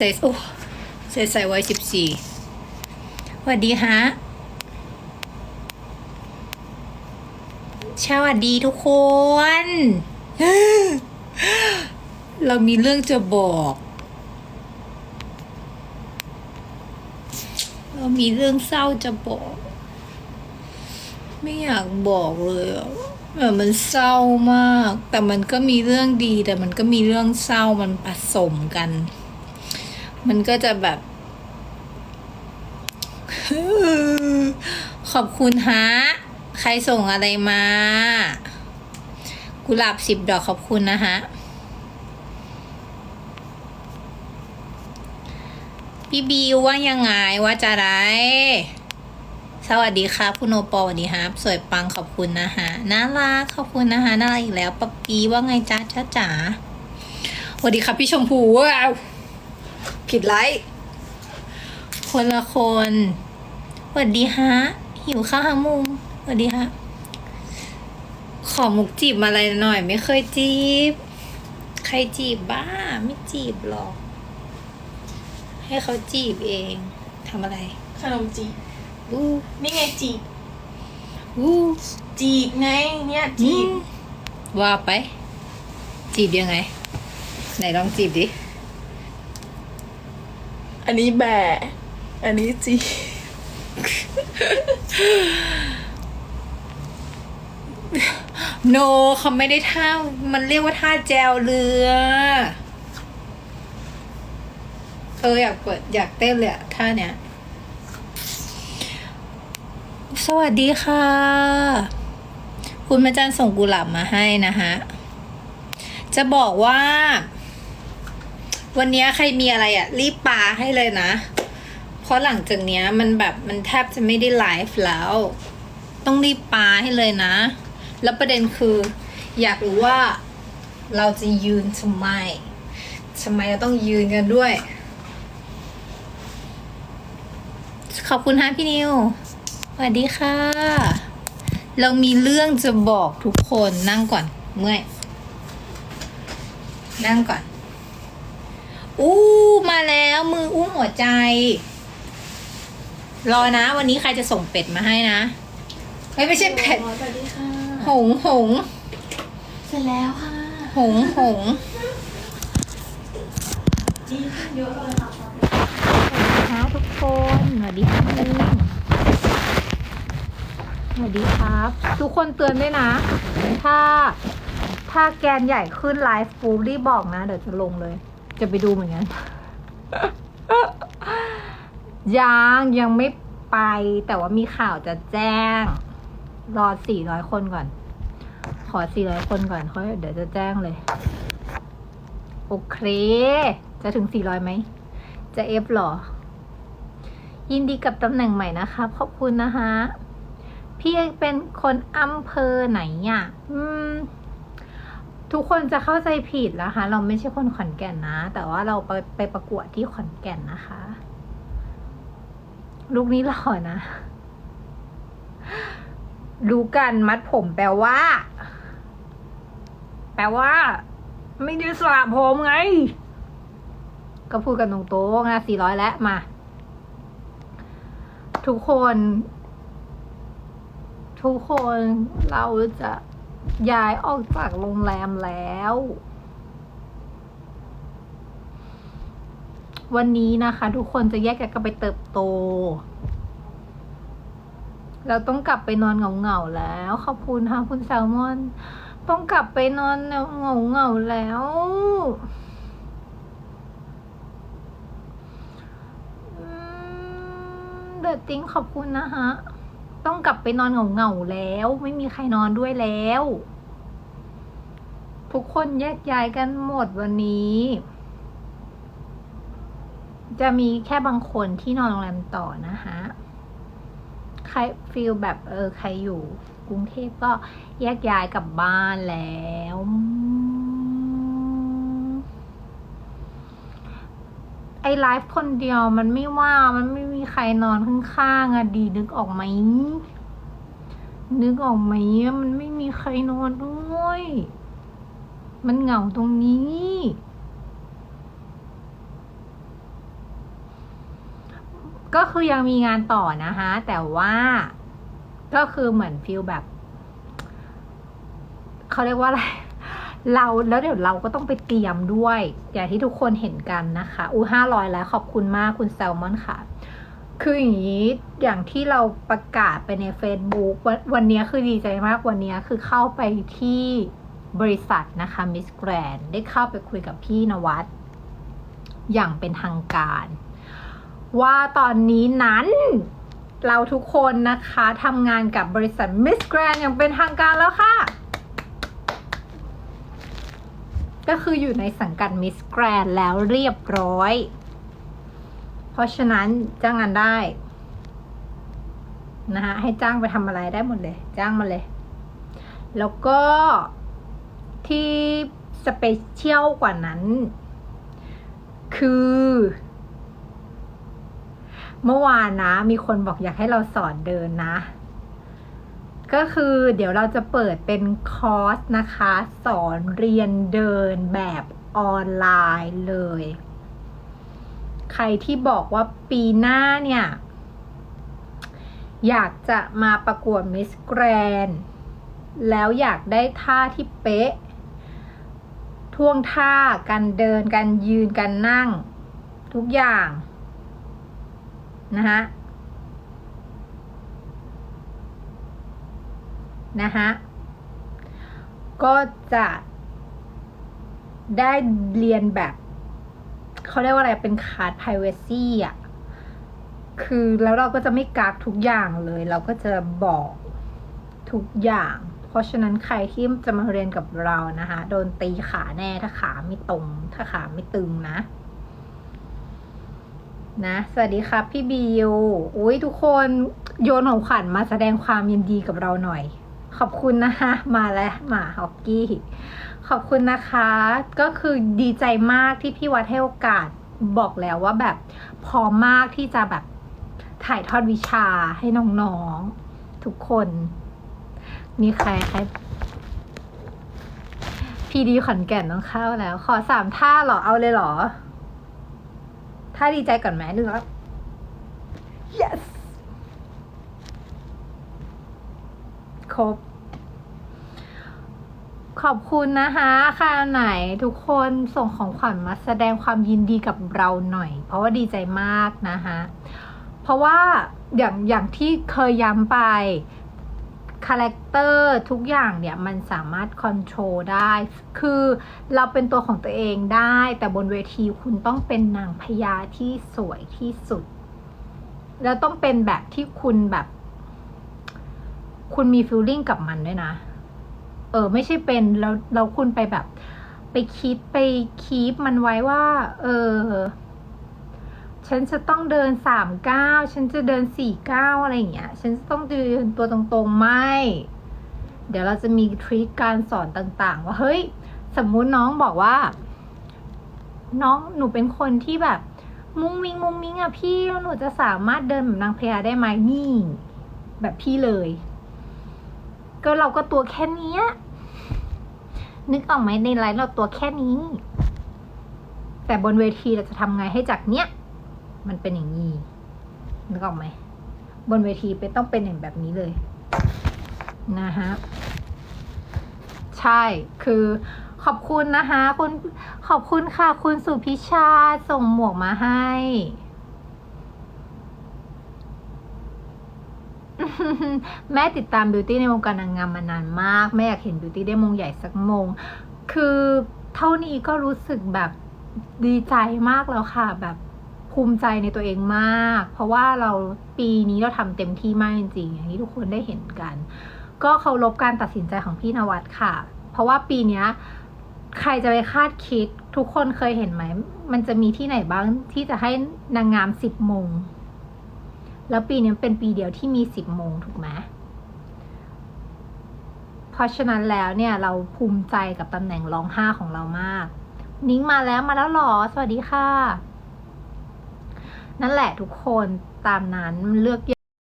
ใส่โอ้ใส่ใส่ไว้สิบสี่สวัสดีฮะสวัสดีทุกคน เรามีเรื่องจะบอก เรามีเรื่องเศร้าจะบอก ไม่อยากบอกเลยอะแบบมันเศร้ามาก แต่มันก็มีเรื่องดี แต่มันก็มีเรื่องเศร้ามันผสมกัน มันก็จะแบบ ขอบคุณฮะ ใครส่งอะไรมา กุหลาบสิบดอกขอบคุณนะฮะพี่บิวว่ายังไงว่าจะไร สวัสดีครับคุณโอปอลสวัสดีครับ สวยปังขอบคุณนะฮะน่ารักขอบคุณนะฮะน่ารักอีกแล้วปักปีว่าไงจ้าจ้าจ๋าสวัสดีครับพี่ชมพูว้าว ผิดไลค์คนละคนสวัสดีฮะ หิวข้าวฮะมุงสวัสดีฮะ ขอมุกจีบมาอะไรหน่อย ไม่เคยจีบ ใครจีบบ้า ไม่จีบหรอก ให้เขาจีบเองทำอะไรขนมจีบอู้นี่ไงจีบอู้จีบไงเนี่ยจีบว่าไป จีบยังไง ไหนลองจีบดิ อันนี้แบะอันนี้จีโนเขาไม่ได้ท่า มันเรียกว่าท่าแจวเรือ เอออยากเปิดอยากเต้นเลยอะท่าเนี้ย สวัสดีค่ะ คุณแม่จันส่งกุหลาบมาให้นะฮะ จะบอกว่า วันนี้ใครมีอะไรอะรีบปาให้เลยนะ เพราะหลังจากเนี้ยมันแบบมันแทบจะไม่ได้ไลฟ์แล้ว ต้องรีบปาให้เลยนะ แล้วประเด็นคือ อยากรู้ว่าเราจะยืนทำไมทำไมเราต้องยืนกันด้วย ขอบคุณฮะพี่นิวสวัสดีค่ะ เรามีเรื่องจะบอกทุกคนนั่งก่อนเมื่อย นั่งก่อน อู้มาแล้วมืออุ้มหัวใจ รอนะ วันนี้ใครจะส่งเป็ดมาให้นะเฮ้ยไม่ใช่เป็ด สวัสดีค่ะ หงหงเสร็จแล้วค่ะหงหงดีขึ้นเยอะเลยค่ะสวัสดีค่ะทุกคนสวัสดีครับลุงสวัสดีครับ ทุกคนเตือนด้วยนะ ถ้า ถ้าแกนใหญ่ขึ้นไลฟ์ปุ๊บรีบบอกนะ เดี๋ยวจะลงเลย จะไปดูเหมือนกันยังยังไม่ไป แต่ว่ามีข่าวจะแจ้ง รอสี่ร้อยคนก่อน ขอสี่ร้อยคนก่อนเขาเดี๋ยวจะแจ้งเลย โอเค จะถึงสี่ร้อยไหม จะเอฟหรอ ยินดีกับตำแหน่งใหม่นะคะขอบคุณนะคะพี่เป็นคนอำเภอไหนอะ อืม ทุกคนจะเข้าใจผิดนะคะ เราไม่ใช่คนขอนแก่นนะ แต่ว่าเราไปไปประกวดที่ขอนแก่นนะคะ ลูกนี้หล่อนะรู้กันมัดผมแปลว่า แปลว่า ไม่ได้สระผมไง ก็พูดกันตรงๆนะสี่ร้อยแล้วมา ทุกคน ทุกคนเราจะ ย้ายออกจากโรงแรมแล้ว วันนี้นะคะ ทุกคนจะแยกกันไปเติบโต เราต้องกลับไปนอนเหงาๆแล้ว ขอบคุณค่ะคุณแซลมอน ต้องกลับไปนอนเหงาๆแล้วเดอะติ้งขอบคุณนะคะ ต้องกลับไปนอนเหงาๆแล้ว ไม่มีใครนอนด้วยแล้ว ทุกคนแยกย้ายกันหมดวันนี้ จะมีแค่บางคนที่นอนโรงแรมต่อนะคะใครฟีลแบบเออใครอยู่กรุงเทพก็แยกย้ายกลับบ้านแล้ว ไอไลฟ์คนเดียวมันไม่ว่ามันไม่มีใครนอนข้างๆอะดีนึกออกไหมนึกออกไหมมันไม่มีใครนอนด้วย มันเหงาตรงนี้ ก็คือยังมีงานต่อนะคะ แต่ว่า ก็คือเหมือนฟิลแบบ เขาเรียกว่าอะไร เราแล้วเดี๋ยวเราก็ต้องไปเตรียมด้วย อย่างที่ทุกคนเห็นกันนะคะอู้ห้าร้อยแล้วขอบคุณมากคุณแซลมอนค่ะ คืออย่างนี้อย่างที่เราประกาศไปใน Facebook วันวันนี้คือดีใจมากวันนี้คือเข้าไปที่บริษัทนะคะมิสแกรนได้เข้าไปคุยกับพี่นวัดอย่างเป็นทางการ ว่าตอนนี้นั้นเราทุกคนนะคะทำงานกับบริษัทมิสแกรนอย่างเป็นทางการแล้วค่ะ ก็คืออยู่ในสังกัดมิสแกรนแล้วเรียบร้อย เพราะฉะนั้นจ้างงานได้นะคะให้จ้างไปทำอะไรได้หมดเลย จ้างมาเลย แล้วก็ที่สเปเชียลกว่านั้น คือ เมื่อวานนะ มีคนบอกอยากให้เราสอนเดินนะ ก็คือเดี๋ยวเราจะเปิดเป็นคอร์สนะคะ สอนเรียนเดินแบบออนไลน์เลย ใครที่บอกว่าปีหน้าเนี่ย อยากจะมาประกวดมิสแกรนแล้วอยากได้ท่าที่เป๊ะ ท่วงท่าการเดินการยืนการนั่ง ทุกอย่าง นะฮะ นะฮะก็จะได้เรียนแบบเขาเรียกว่าอะไรเป็นคาร์ด privacy อะ คือแล้วเราก็จะไม่กักทุกอย่างเลย เราก็จะบอกทุกอย่าง เพราะฉะนั้นใครที่จะมาเรียนกับเรานะคะ โดนตีขาแน่ถ้าขาไม่ตรง ถ้าขาไม่ตึงนะ นะ สวัสดีครับพี่บิว อุ้ยทุกคนโยนของขวัญมาแสดงความยินดีกับเราหน่อย ขอบคุณนะคะมาแล้วหมาฮอกกี้ ขอบคุณนะคะ ก็คือดีใจมากที่พี่วัดให้โอกาสบอกแล้วว่าแบบพร้อมมากที่จะแบบถ่ายทอดวิชาให้น้องๆ ทุกคน มีใครใครพีดีขอนแก่นต้องเข้าแล้ว ขอสามท่าหรอ เอาเลยหรอ ถ้าดีใจก่อนไหมหรือว่า yes ครบ ขอบคุณนะคะค่ะไหนทุกคนส่งของขวัญมาแสดงความยินดีกับเราหน่อย เพราะว่าดีใจมากนะคะเพราะว่าอย่างอย่างที่เคยย้ำไปคาแรคเตอร์ทุกอย่างเนี่ยมันสามารถคอนโทรลได้ คือเราเป็นตัวของตัวเองได้ แต่บนเวทีคุณต้องเป็นนางพญาที่สวยที่สุด แล้วต้องเป็นแบบที่คุณแบบ คุณมีฟีลลิ่งกับมันด้วยนะ เออ ไม่ใช่เป็น แล้วแล้วคุณไปแบบ ไปคิดไปคีปมันไว้ว่า เออ ฉันจะต้องเดินสามเก้าฉันจะเดินสี่เก้าอะไรอย่างเงี้ย ฉันจะต้องเดินตัวตรงๆ ไม่ เดี๋ยวเราจะมีทริคการสอนต่างๆ ว่าเฮ้ย สมมุติน้องบอกว่า น้องหนูเป็นคนที่แบบ มุ้งมิงมุ้งมิงอะพี่แล้วหนูจะสามารถเดินแบบนางพญาได้ไหมนี่แบบพี่เลย ก็เราก็ตัวแค่นี้นึกออกไหมในไลฟ์เราตัวแค่นี้ แต่บนเวทีเราจะทำไงให้จากเนี้ย มันเป็นอย่างนี้นึกออกไหมบนเวทีเป็นต้องเป็นอย่างแบบนี้เลย นะฮะใช่คือขอบคุณนะคะ คุณขอบคุณค่ะ คุณสุพิชาส่งหมวกมาให้ แม่ติดตามบิวตี้ในวงการนางงามมานานมาก แม่อยากเห็นบิวตี้ได้มงใหญ่สักมง คือเท่านี้ก็รู้สึกแบบดีใจมากแล้วค่ะ แบบภูมิใจในตัวเองมาก เพราะว่าเราปีนี้เราทำเต็มที่มากจริงๆอย่างที่ทุกคนได้เห็นกัน ก็เคารพการตัดสินใจของพี่นวัดค่ะ เพราะว่าปีนี้ใครจะไปคาดคิดทุกคนเคยเห็นไหม มันจะมีที่ไหนบ้างที่จะให้นางงามสิบมง แล้วปีนี้เป็นปีเดียวที่มีสิบโมงถูกไหมเพราะฉะนั้นแล้วเนี่ยเราภูมิใจกับตำแหน่งรองห้าของเรามาก นิ้งมาแล้วมาแล้วหรอ สวัสดีค่ะ นั่นแหละทุกคนตามนั้นเลือก